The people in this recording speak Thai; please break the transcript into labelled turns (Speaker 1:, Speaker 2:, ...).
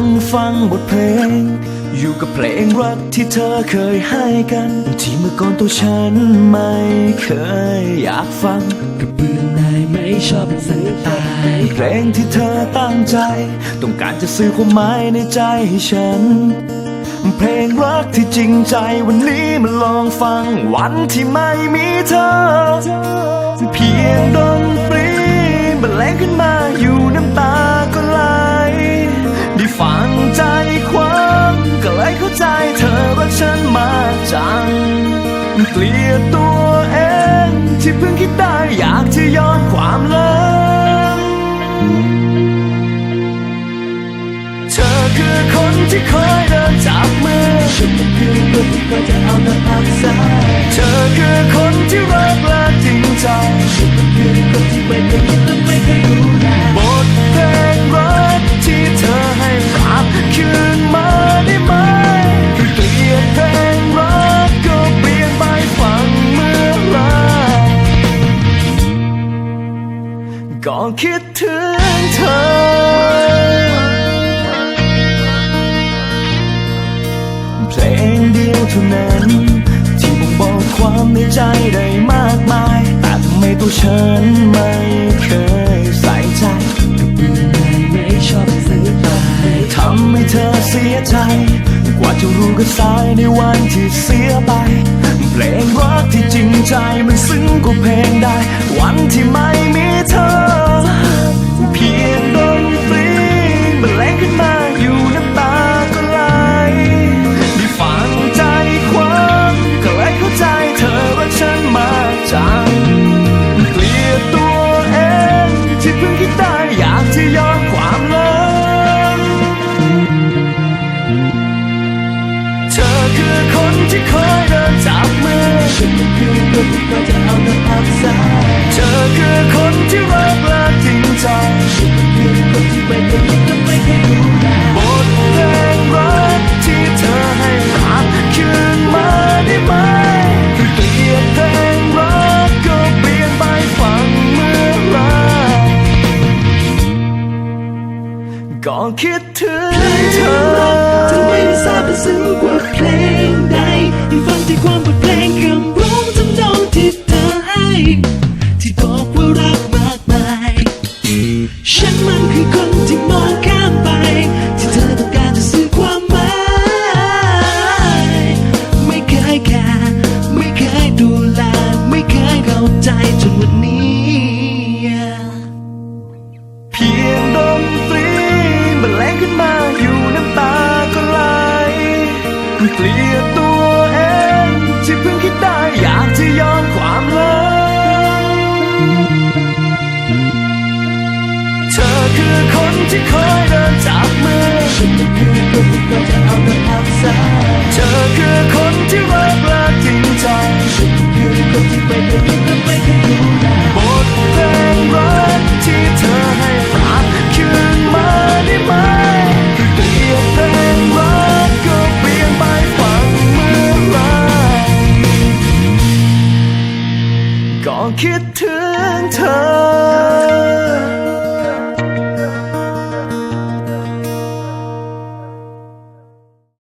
Speaker 1: นั่งฟังบทเพลง อยู่กับเพลงรักที่เธอเคยให้กัน ที่เมื่อก่อนตัวฉันไม่เคยอยากฟัง
Speaker 2: กระเบื้องนายไม่ชอบเป็นสังตาย
Speaker 1: เพลงที่เธอตั้งใจ ต้องการจะสื่อความหมายในใจให้ฉัน เพลงรักที่จริงใจวันนี้มาลองฟังวันที่ไม่มีเธอ เพียงดนตรีบรรเลงขึ้นมาอยู่ เกลียดตัวเอง ที่เพิ่งคิดได้อยากจะย้อนความเลิงเธอคือคนที่คอยเดินจับมือ
Speaker 2: ฉันก็คือคนที่คอยจะเอาแต่พักษา
Speaker 1: เธอคื คิ
Speaker 2: ด
Speaker 1: ถึงเธอ เพลงเดียวเท่านั้น ที่บ่งบอกความในใจได้มากมาย แต่ทำไมตัวฉันไม่เคยใส่ใจ
Speaker 2: กระเบื้องนไม่ชอบเป็นสังตาย
Speaker 1: ทำให้เธอเสียใจ กว่าจะรู้ก็สายในวันที่เสียไปเพลงรักที่จริงใจมันซึ้งกว่าเพลงใดวันที่ไม่มีเธอ จังเกลียดตัวเองที่เพิ่งคิดได้อยากที่ย้อนความเลิงเธอคือคนที่คอยเดินจับมือ
Speaker 2: ฉันก็คือคนที่คอยจะเอาเธอออกษา
Speaker 1: เธอคือคนที่รักเละจริง
Speaker 2: ก็คิด
Speaker 1: ถึงเธอ
Speaker 2: กลียด
Speaker 1: ตัวเองที่เพิ่งคิดได้อยากจะยอมความเลังเธอคือคนที่คอยเดินจากมือ
Speaker 2: ฉันคือ kid to